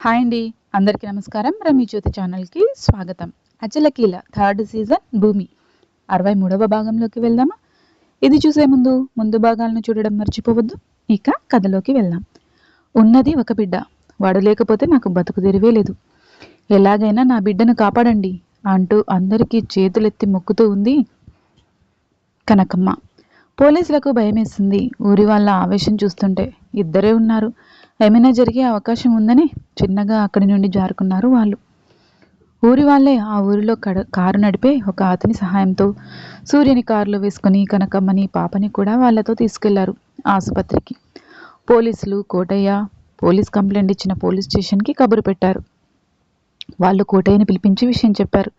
Hi అండి. అందరికీ నమస్కారం. రమి జ్యోతి ఛానల్కి స్వాగతం. అచలకీల థర్డ్ సీజన్ భూమి. అరవై మూడవ భాగంలోకి వెళ్దామా? ఇది చూసే ముందు ముందు భాగాలను చూడడం మర్చిపోవద్దు. ఇక కథలోకి వెళ్దాం. ఉన్నది ఒక బిడ్డ. వాడు లేకపోతే నాకు బతుకు తెరివే లేదు. ఎలాగైనా నా బిడ్డను కాపాడండి అంటూ అందరికీ చేతులెత్తి మొక్కుతూ ఉంది కనకమ్మ. పోలీసులకు భయమేస్తుంది ఊరి వాళ్ళ ఆవేశం చూస్తుంటే ఇద్దరే ఉన్నారు. ఏమైనా జరిగే అవకాశం ఉందని చిన్నగా అక్కడి నుండి జారుకున్నారు వాళ్ళు. ఊరి వాళ్ళే ఆ ఊరిలో కడ కారు నడిపే ఒక అతని సహాయంతో సూర్యుని కారులో వేసుకుని కనకమ్మని పాపని కూడా వాళ్ళతో తీసుకెళ్ళారు ఆసుపత్రికి. పోలీసులు కోటయ్య పోలీస్ కంప్లైంట్ ఇచ్చిన పోలీస్ స్టేషన్కి కబురు పెట్టారు. వాళ్ళు కోటయ్యని పిలిపించి విషయం చెప్పారు.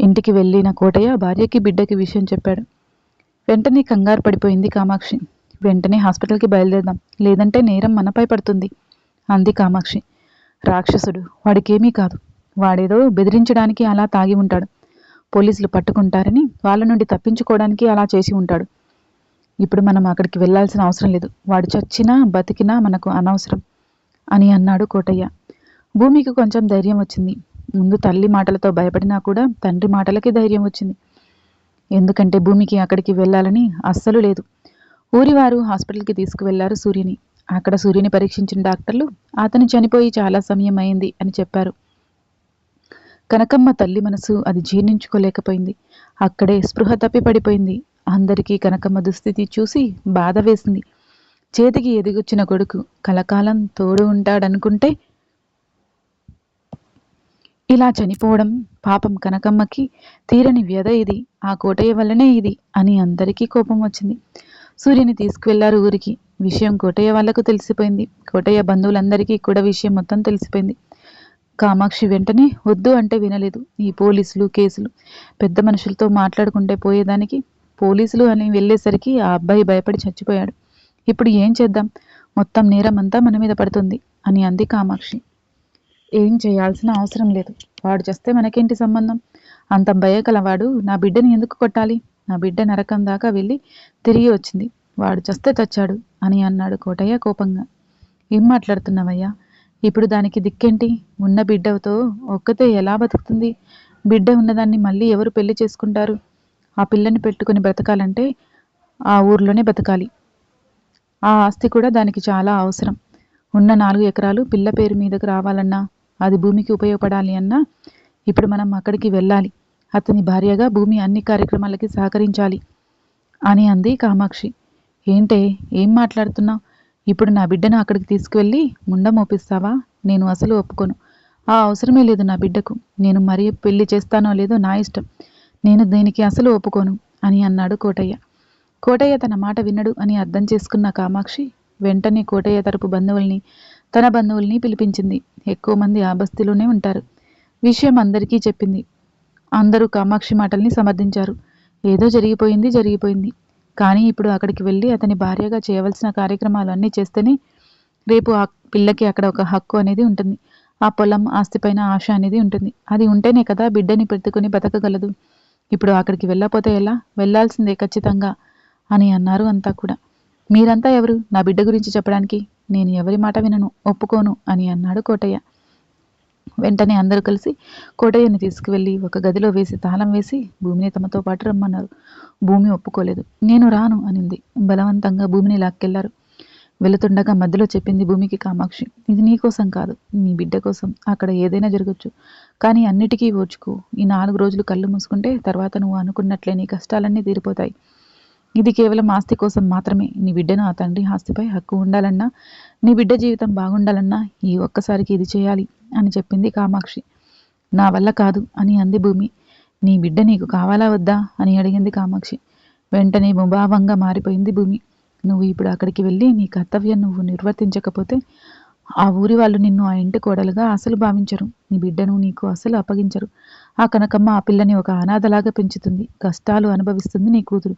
ఇంటికి వెళ్ళిన కోటయ్య భార్యకి బిడ్డకి విషయం చెప్పాడు. వెంటనే కంగారు పడిపోయింది కామాక్షి. వెంటనే హాస్పిటల్కి బయలుదేరదాం. లేదంటే నేరం మనపై పడుతుంది. అంది కామాక్షి. రాక్షసుడు వాడికేమీ కాదు. వాడేదో బెదిరించడానికి అలా తాగి ఉంటాడు. పోలీసులు పట్టుకుంటారని వాళ్ళ నుండి తప్పించుకోవడానికి అలా చేసి ఉంటాడు. ఇప్పుడు మనం అక్కడికి వెళ్ళాల్సిన అవసరం లేదు. వాడు చచ్చినా బతికినా మనకు అనవసరం అని అన్నాడు కోటయ్య. భూమికి కొంచెం ధైర్యం వచ్చింది. ముందు తల్లి మాటలతో భయపడినా కూడా తండ్రి మాటలకి ధైర్యం వచ్చింది. ఎందుకంటే భూమికి అక్కడికి వెళ్ళాలని అస్సలు లేదు. ఊరివారు హాస్పిటల్కి తీసుకువెళ్ళారు సూర్యుని. అక్కడ సూర్యుని పరీక్షించిన డాక్టర్లు అతను చనిపోయి చాలా సమయం అయింది అని చెప్పారు. కనకమ్మ తల్లి మనసు అది జీర్ణించుకోలేకపోయింది. అక్కడే స్పృహ తప్పి పడిపోయింది. అందరికీ కనకమ్మ దుస్థితి చూసి బాధ వేసింది. చేతికి ఎదిగొచ్చిన కొడుకు కలకాలం తోడు ఉంటాడనుకుంటే ఇలా చనిపోవడం పాపం కనకమ్మకి తీరని వ్యధ ఇది ఆ కోటయ్య వల్లనే ఇది అని అందరికీ కోపం వచ్చింది. సూర్యుని తీసుకువెళ్ళారు ఊరికి. విషయం కోటయ్య వాళ్ళకు తెలిసిపోయింది. కోటయ్య బంధువులందరికీ కూడా విషయం మొత్తం తెలిసిపోయింది. కామాక్షి వెంటనే వద్దు అంటే వినలేదు. ఈ పోలీసులు కేసులు. పెద్ద మనుషులతో మాట్లాడుకుంటే పోయేదానికి పోలీసులు అని వెళ్ళేసరికి ఆ అబ్బాయి భయపడి చచ్చిపోయాడు. ఇప్పుడు ఏం చేద్దాం? మొత్తం నేరం అంతా మన మీద పడుతుంది అని అంది కామాక్షి. ఏం చేయాల్సిన అవసరం లేదు. వాడు చేస్తే మనకేంటి సంబంధం? అంత భయకలవాడు నా బిడ్డని ఎందుకు కొట్టాలి? నా బిడ్డ నరకం దాకా వెళ్ళి తిరిగి వచ్చింది. వాడు చస్తే చచ్చాడు అని అన్నాడు కోటయ్య కోపంగా. ఏం మాట్లాడుతున్నావయ్యా? ఇప్పుడు దానికి దిక్కేంటి? ఉన్న బిడ్డతో ఒక్కతే ఎలా బతుకుతుంది? బిడ్డ ఉన్నదాన్ని మళ్ళీ ఎవరు పెళ్ళి చేసుకుంటారు? ఆ పిల్లని పెట్టుకుని బ్రతకాలంటే ఆ ఊర్లోనే బతకాలి. ఆ ఆస్తి కూడా దానికి చాలా అవసరం. ఉన్న నాలుగు ఎకరాలు పిల్ల పేరు మీదకు రావాలన్నా అది భూమికి ఉపయోగపడాలి అన్నా ఇప్పుడు మనం అక్కడికి వెళ్ళాలి. అతని భార్యగా భూమి అన్ని కార్యక్రమాలకి సహకరించాలి. అని అంది కామాక్షి. ఏంటే ఏం మాట్లాడుతున్నావు? ఇప్పుడు నా బిడ్డను అక్కడికి తీసుకువెళ్ళి ముండ మోపిస్తావా? నేను అసలు ఒప్పుకోను. ఆ అవసరమే లేదు నా బిడ్డకు. నేను మరీ పెళ్ళి చేస్తానో లేదో నా ఇష్టం. నేను దీనికి అసలు ఒప్పుకోను అని అన్నాడు కోటయ్య. కోటయ్య తన మాట వినడు అని అర్థం చేసుకున్న కామాక్షి వెంటనే కోటయ్య తరపు బంధువుల్ని తన బంధువుల్ని పిలిపించింది. ఎక్కువ మంది ఆ బస్తీలోనే ఉంటారు. విషయం అందరికీ చెప్పింది. అందరూ కామాక్షి మాటల్ని సమర్థించారు. ఏదో జరిగిపోయింది జరిగిపోయింది. కానీ ఇప్పుడు అక్కడికి వెళ్ళి అతని భార్యగా చేయవలసిన కార్యక్రమాలు అన్నీ చేస్తేనే రేపు ఆ పిల్లకి అక్కడ ఒక హక్కు అనేది ఉంటుంది. ఆ పొలం ఆస్తిపైన ఆశ అనేది ఉంటుంది. అది ఉంటేనే కదా బిడ్డని పెట్టుకుని బతకగలదు. ఇప్పుడు అక్కడికి వెళ్ళపోతే ఎలా? వెళ్ళాల్సిందే ఖచ్చితంగా అని అన్నారు అంతా కూడా. మీరంతా ఎవరు? నా బిడ్డ గురించి చెప్పడానికి. నేను ఎవరి మాట వినను ఒప్పుకోను అని అన్నాడు కోటయ్య. వెంటనే అందరూ కలిసి కోటయ్యను తీసుకువెళ్ళి ఒక గదిలో వేసి తాళం వేసి భూమిని తమతో పాటు రమ్మన్నారు. భూమి ఒప్పుకోలేదు. నేను రాను అనింది. బలవంతంగా భూమిని లాక్కెళ్ళారు. వెళుతుండగా మధ్యలో చెప్పింది భూమికి కామాక్షి. ఇది నీ కోసం కాదు నీ బిడ్డ కోసం. అక్కడ ఏదైనా జరగచ్చు. కానీ అన్నిటికీ ఓర్చుకో. ఈ నాలుగు రోజులు కళ్ళు మూసుకుంటే తర్వాత నువ్వు అనుకున్నట్లే నీ కష్టాలన్నీ తీరిపోతాయి. ఇది కేవలం ఆస్తి కోసం మాత్రమే. నీ బిడ్డను ఆ తండ్రి ఆస్తిపై హక్కు ఉండాలన్నా నీ బిడ్డ జీవితం బాగుండాలన్నా ఈ ఒక్కసారికి ఇది చేయాలి అని చెప్పింది కామాక్షి. నా వల్ల కాదు అని అంది భూమి. నీ బిడ్డ నీకు కావాలా వద్దా అని అడిగింది కామాక్షి. వెంటనే ముభావంగా మారిపోయింది భూమి. నువ్వు ఇప్పుడు అక్కడికి వెళ్ళి నీ కర్తవ్యం నువ్వు నిర్వర్తించకపోతే ఆ ఊరి వాళ్ళు నిన్ను ఆ ఇంటి కోడలుగా అసలు భావించరు. నీ బిడ్డను నీకు అసలు అప్పగించరు. ఆ కనకమ్మ ఆ పిల్లని ఒక అనాథలాగా పెంచుతుంది. కష్టాలు అనుభవిస్తుంది నీ కూతురు.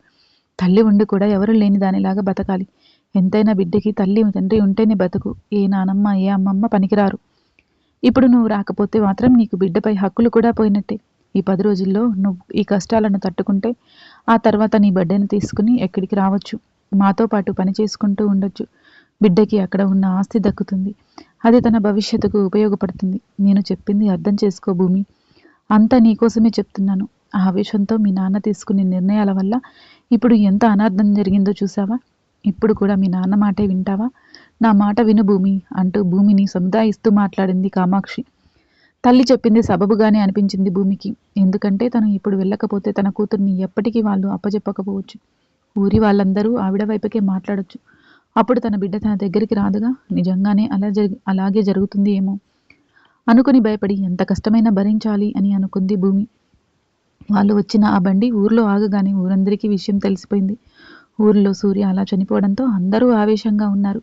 తల్లి ఉండి కూడా ఎవరు లేని దానిలాగా బతకాలి. ఎంతైనా బిడ్డకి తల్లి తండ్రి ఉంటేనే బతుకు. ఏ నానమ్మ ఏ అమ్మమ్మ పనికిరారు. ఇప్పుడు నువ్వు రాకపోతే మాత్రం నీకు బిడ్డపై హక్కులు కూడా పోయినట్టే. ఈ పది రోజుల్లో నువ్వు ఈ కష్టాలను తట్టుకుంటే ఆ తర్వాత నీ బిడ్డను తీసుకుని ఎక్కడికి రావచ్చు? మాతో పాటు పని చేసుకుంటూ ఉండొచ్చు. బిడ్డకి అక్కడ ఉన్న ఆస్తి దక్కుతుంది. అది తన భవిష్యత్తుకు ఉపయోగపడుతుంది. నేను చెప్పింది అర్థం చేసుకో భూమి. అంతా నీకోసమే చెప్తున్నాను. ఆ ఆవేశంతో మీ నాన్న తీసుకునే నిర్ణయాల వల్ల ఇప్పుడు ఎంత అనార్థం జరిగిందో చూసావా? ఇప్పుడు కూడా మీ నాన్న మాటే వింటావా? నా మాట విను భూమి అంటూ భూమిని సముదాయిస్తూ మాట్లాడింది కామాక్షి. తల్లి చెప్పింది సబబుగానే అనిపించింది భూమికి. ఎందుకంటే తను ఇప్పుడు వెళ్ళకపోతే తన కూతుర్ని ఎప్పటికీ వాళ్ళు అప్పచెప్పకపోవచ్చు ఊరి వాళ్ళందరూ ఆవిడ వైపుకే మాట్లాడొచ్చు. అప్పుడు తన బిడ్డ తన దగ్గరికి రాదుగా? నిజంగానే అలా జరి అలాగే జరుగుతుంది ఏమో? అనుకుని భయపడి ఎంత కష్టమైనా భరించాలి అని అనుకుంది భూమి. వాళ్ళు వచ్చిన ఆ బండి ఊర్లో ఆగగానే ఊరందరికీ విషయం తెలిసిపోయింది. ఊరిలో సూర్య అలా చనిపోవడంతో అందరూ ఆవేశంగా ఉన్నారు.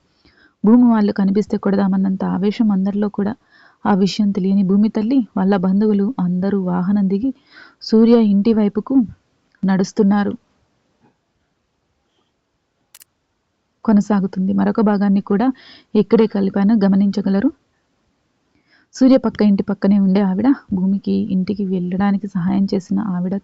భూమి వాళ్ళు కనిపిస్తే కొడదామన్నంత ఆవేశం అందరిలో కూడా. ఆ విషయం తెలియని భూమి తల్లి వాళ్ళ బంధువులు అందరూ వాహనం దిగి సూర్య ఇంటి వైపుకు నడుస్తున్నారు. కొనసాగుతుంది. మరొక భాగాన్ని కూడా ఎక్కడే కలిపాను. గమనించగలరు. సూర్య పక్క ఇంటి పక్కనే ఉండే ఆవిడ భూమికి ఇంటికి వెళ్ళడానికి సహాయం చేసిన ఆవిడ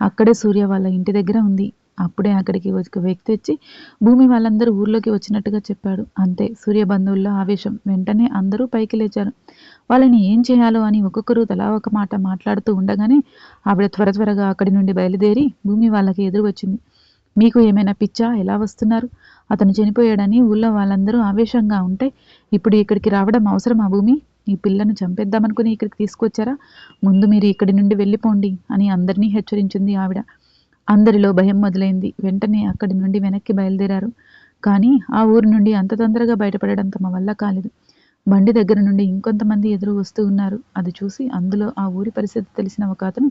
అక్కడే సూర్య వాళ్ళ ఇంటి దగ్గర ఉంది. అప్పుడే అక్కడికి ఒక వ్యక్తి వచ్చి భూమి వాళ్ళందరూ ఊర్లోకి వచ్చినట్టుగా చెప్పాడు. అంతే సూర్య బంధువుల్లో ఆవేశం. వెంటనే అందరూ పైకి లేచారు. వాళ్ళని ఏం చేయాలో అని ఒక్కొక్కరు తలా ఒక మాట మాట్లాడుతూ ఉండగానే ఆవిడ త్వర త్వరగా అక్కడి నుండి బయలుదేరి భూమి వాళ్ళకి ఎదురు వచ్చింది. మీకు ఏమైనా పిచ్చా? ఎలా వస్తున్నారు? అతను చనిపోయాడని ఊళ్ళో వాళ్ళందరూ ఆవేశంగా ఉంటే ఇప్పుడు ఇక్కడికి రావడం అవసరం ఆ భూమి? ఈ పిల్లను చంపేద్దామనుకుని ఇక్కడికి తీసుకొచ్చారా? ముందు మీరు ఇక్కడి నుండి వెళ్ళిపోండి అని అందరినీ హెచ్చరించింది ఆవిడ. అందరిలో భయం మొదలైంది. వెంటనే అక్కడి నుండి వెనక్కి బయలుదేరారు. కానీ ఆ ఊరు నుండి అంత తొందరగా బయటపడడం తమ వల్ల కాలేదు. బండి దగ్గర నుండి ఇంకొంతమంది ఎదురు వస్తూ ఉన్నారు. అది చూసి అందులో ఆ ఊరి పరిస్థితి తెలిసిన ఒక అతను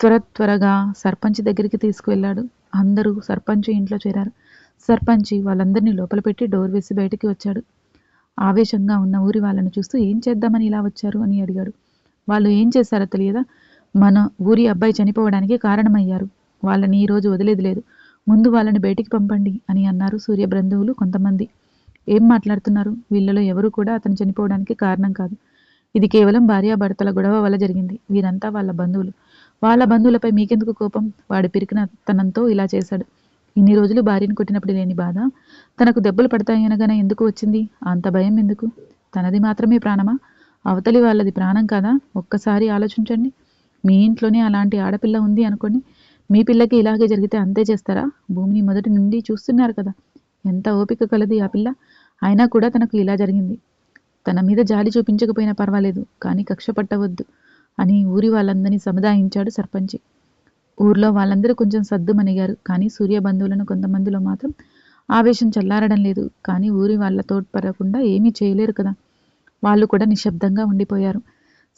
త్వర త్వరగా సర్పంచ్ దగ్గరికి తీసుకువెళ్ళాడు. అందరూ సర్పంచ్ ఇంట్లో చేరారు. సర్పంచ్ వాళ్ళందరినీ లోపల పెట్టి డోర్ వేసి బయటికి వచ్చాడు. ఆవేశంగా ఉన్న ఊరి వాళ్ళను చూస్తూ ఏం చేద్దామని ఇలా వచ్చారు అని అడిగాడు. వాళ్ళు ఏం చేశారో తెలియదా? మన ఊరి అబ్బాయి చనిపోవడానికి కారణమయ్యారు. వాళ్ళని ఈరోజు వదిలేదు లేదు. ముందు వాళ్ళని బయటికి పంపండి అని అన్నారు సూర్య బంధువులు కొంతమంది. ఏం మాట్లాడుతున్నారు? వీళ్ళలో ఎవరు కూడా అతను చనిపోవడానికి కారణం కాదు. ఇది కేవలం భార్యాభర్తల గొడవ వల్ల జరిగింది. వీరంతా వాళ్ళ బంధువులు. వాళ్ళ బంధువులపై మీకెందుకు కోపం? వాడి పిరికిన తనంతో ఇలా చేశాడు. ఇన్ని రోజులు భార్యను కొట్టినప్పుడు లేని బాధ? తనకు దెబ్బలు పడతాయి అనగానే ఎందుకు వచ్చింది? అంత భయం ఎందుకు? తనది మాత్రమే ప్రాణమా? అవతలి వాళ్ళది ప్రాణం కదా? ఒక్కసారి ఆలోచించండి. మీ ఇంట్లోనే అలాంటి ఆడపిల్ల ఉంది అనుకోండి. మీ పిల్లకి ఇలాగే జరిగితే అంతే చేస్తారా? భూమిని మొదటి నుండి చూస్తున్నారు కదా. ఎంత ఓపిక కలది ఆ పిల్ల? అయినా కూడా తనకు ఇలా జరిగింది. తన మీద జాలి చూపించకపోయినా పర్వాలేదు కానీ కక్ష పట్టవద్దు అని ఊరి వాళ్ళందరినీ సముదాయించాడు సర్పంచి. ఊర్లో వాళ్ళందరూ కొంచెం సద్దుమణిగారు కానీ సూర్య బంధువులను కొంతమందిలో మాత్రం ఆవేశం చల్లారడం లేదు. కానీ ఊరి వాళ్ళ తోడ్పడకుండా ఏమీ చేయలేరు కదా. వాళ్ళు కూడా నిశ్శబ్దంగా ఉండిపోయారు.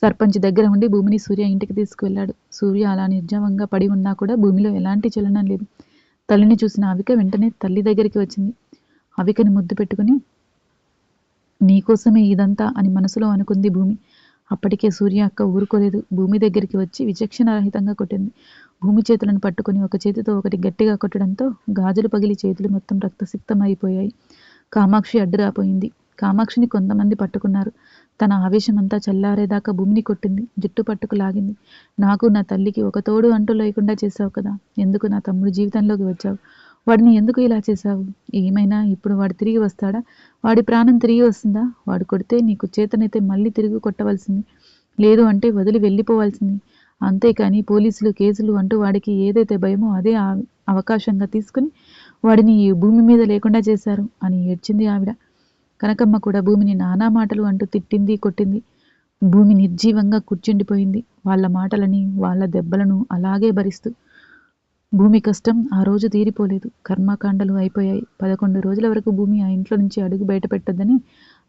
సర్పంచ్ దగ్గర ఉండి భూమిని సూర్య ఇంటికి తీసుకువెళ్ళాడు. సూర్య అలా నిర్జవంగా పడి ఉన్నా కూడా భూమిలో ఎలాంటి చలనం లేదు. తల్లిని చూసిన అవిక వెంటనే తల్లి దగ్గరికి వచ్చింది. అవికని ముద్దు పెట్టుకుని నీకోసమే ఇదంతా అని మనసులో అనుకుంది భూమి. అప్పటికే సూర్య అక్క ఊరుకోలేదు. భూమి దగ్గరికి వచ్చి విచక్షణ రహితంగా కొట్టింది. భూమి చేతులను పట్టుకుని ఒక చేతితో ఒకటి గట్టిగా కొట్టడంతో గాజులు పగిలి చేతులు మొత్తం రక్తసిక్తమైపోయాయి. అయిపోయాయి కామాక్షి అడ్డురాపోయింది కామాక్షిని కొంతమంది పట్టుకున్నారు. తన ఆవేశం అంతా చల్లారేదాకా భూమిని కొట్టింది. జుట్టు పట్టుకు లాగింది. నాకు నా తల్లికి ఒక తోడు అంటూ లేకుండా చేశావు కదా. ఎందుకు నా తమ్ముడు జీవితంలోకి వచ్చావు? వాడిని ఎందుకు ఇలా చేశావు? ఏమైనా? ఇప్పుడు వాడు తిరిగి వస్తాడా? వాడి ప్రాణం తిరిగి వస్తుందా? వాడు కొడితే నీకు చేతనైతే మళ్ళీ తిరిగి కొట్టవలసింది. లేదు అంటే వదిలి వెళ్ళిపోవాల్సింది. అంతేకాని పోలీసులు కేసులు అంటూ వాడికి ఏదైతే భయమో అదే అవకాశంగా తీసుకుని వాడిని ఈ భూమి మీద లేకుండా చేశారు అని ఏడ్చింది ఆవిడ. కనకమ్మ కూడా భూమిని నానా మాటలు అంటూ తిట్టింది కొట్టింది. భూమి నిర్జీవంగా కూర్చుండిపోయింది. వాళ్ళ మాటలని వాళ్ళ దెబ్బలను అలాగే భరిస్తూ భూమి కష్టం ఆ రోజు తీరిపోలేదు. కర్మకాండలు అయిపోయాయి. పదకొండు రోజుల వరకు భూమి ఆ ఇంట్లో నుంచి అడుగు బయట పెట్టద్దని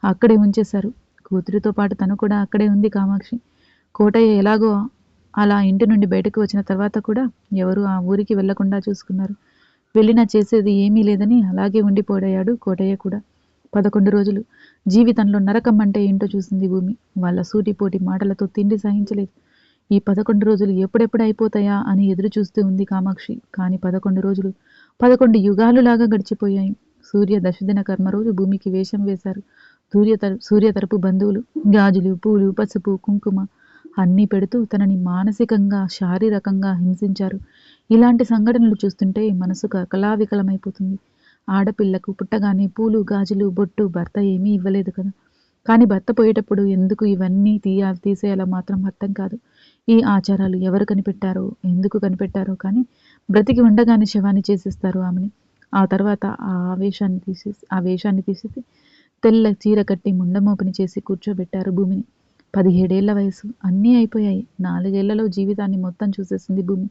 అక్కడే ఉంచేశారు. కూతురితో పాటు తను కూడా అక్కడే ఉంది కామాక్షి. కోటయ్య ఎలాగో అలా ఇంటి నుండి బయటకు వచ్చిన తర్వాత కూడా ఎవరు ఆ ఊరికి వెళ్ళకుండా చూసుకున్నారు. వెళ్ళినా చేసేది ఏమీ లేదని అలాగే ఉండిపోయాడు కోటయ్య కూడా. పదకొండు రోజులు జీవితంలో నరకం అంటే ఏంటో చూసింది భూమి. వాళ్ళ సూటిపోటి మాటలతో తిండి సహించలేదు. ఈ పదకొండు రోజులు ఎప్పుడెప్పుడు అయిపోతాయా అని ఎదురు చూస్తూ ఉంది కామాక్షి. కానీ పదకొండు రోజులు పదకొండు యుగాలులాగా గడిచిపోయాయి. సూర్య దశదిన కర్మ రోజు భూమికి వేషం వేశారు. సూర్య సూర్య తరపు బంధువులు గాజులు పూలు పసుపు కుంకుమ అన్నీ పెడుతూ తనని మానసికంగా శారీరకంగా హింసించారు. ఇలాంటి సంఘటనలు చూస్తుంటే మనసుకు అకలావికలమైపోతుంది. ఆడపిల్లకు పుట్టగానే పూలు గాజులు బొట్టు భర్త ఏమీ ఇవ్వలేదు కదా. కానీ భర్త పోయేటప్పుడు ఎందుకు ఇవన్నీ తీయాలి తీసేయాలో మాత్రం అర్థం కాదు. ఈ ఆచారాలు ఎవరు కనిపెట్టారో ఎందుకు కనిపెట్టారో కానీ బ్రతికి ఉండగానే శవాన్ని చేసేస్తారు ఆమెని. ఆ తర్వాత ఆ ఆవేశాన్ని తీసేసి ఆ వేషాన్ని తీసేసి తెల్ల చీర కట్టి ముండమోపిని చేసి కూర్చోబెట్టారు భూమిని. పదిహేడేళ్ళ వయసు అన్నీ అయిపోయాయి. నాలుగేళ్ళలో జీవితాన్ని మొత్తం చూసేసింది భూమి.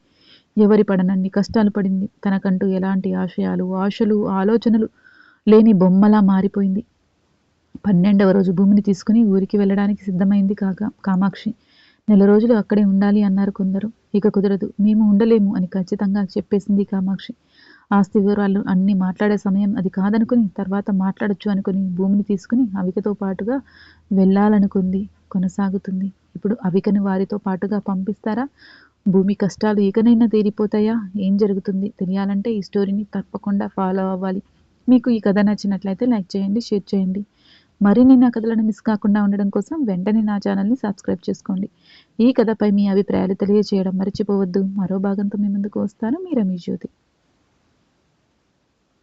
ఎవరి పడనన్ని కష్టాలు పడింది. తనకంటూ ఎలాంటి ఆశయాలు ఆశలు ఆలోచనలు లేని బొమ్మలా మారిపోయింది. పన్నెండవ రోజు భూమిని తీసుకుని ఊరికి వెళ్ళడానికి సిద్ధమైంది కాగా కామాక్షి. నెల రోజులు అక్కడే ఉండాలి అన్నారు కొందరు. ఇక కుదరదు మేము ఉండలేము అని ఖచ్చితంగా చెప్పేసింది కామాక్షి. ఆస్తి వివరాలు అన్ని మాట్లాడే సమయం అది కాదనుకుని తర్వాత మాట్లాడొచ్చు అనుకుని భూమిని తీసుకుని అవికతో పాటుగా వెళ్ళాలనుకుంది కొనసాగుతుంది. ఇప్పుడు అవికని వారితో పాటుగా పంపిస్తారా? భూమి కష్టాలు ఇకనైనా తీరిపోతాయా? ఏం జరుగుతుంది? తెలియాలంటే ఈ స్టోరీని తప్పకుండా ఫాలో అవ్వాలి. మీకు ఈ కథ నచ్చినట్లయితే లైక్ చేయండి షేర్ చేయండి. మరిన్ని నా కథలను మిస్ కాకుండా ఉండడం కోసం వెంటనే నా ఛానల్ని సబ్స్క్రైబ్ చేసుకోండి. ఈ కథపై మీ అభిప్రాయాలు తెలియజేయడం మర్చిపోవద్దు. మరో భాగంతో మీ ముందుకు వస్తాను. మీ రమేష్ జ్యోతి.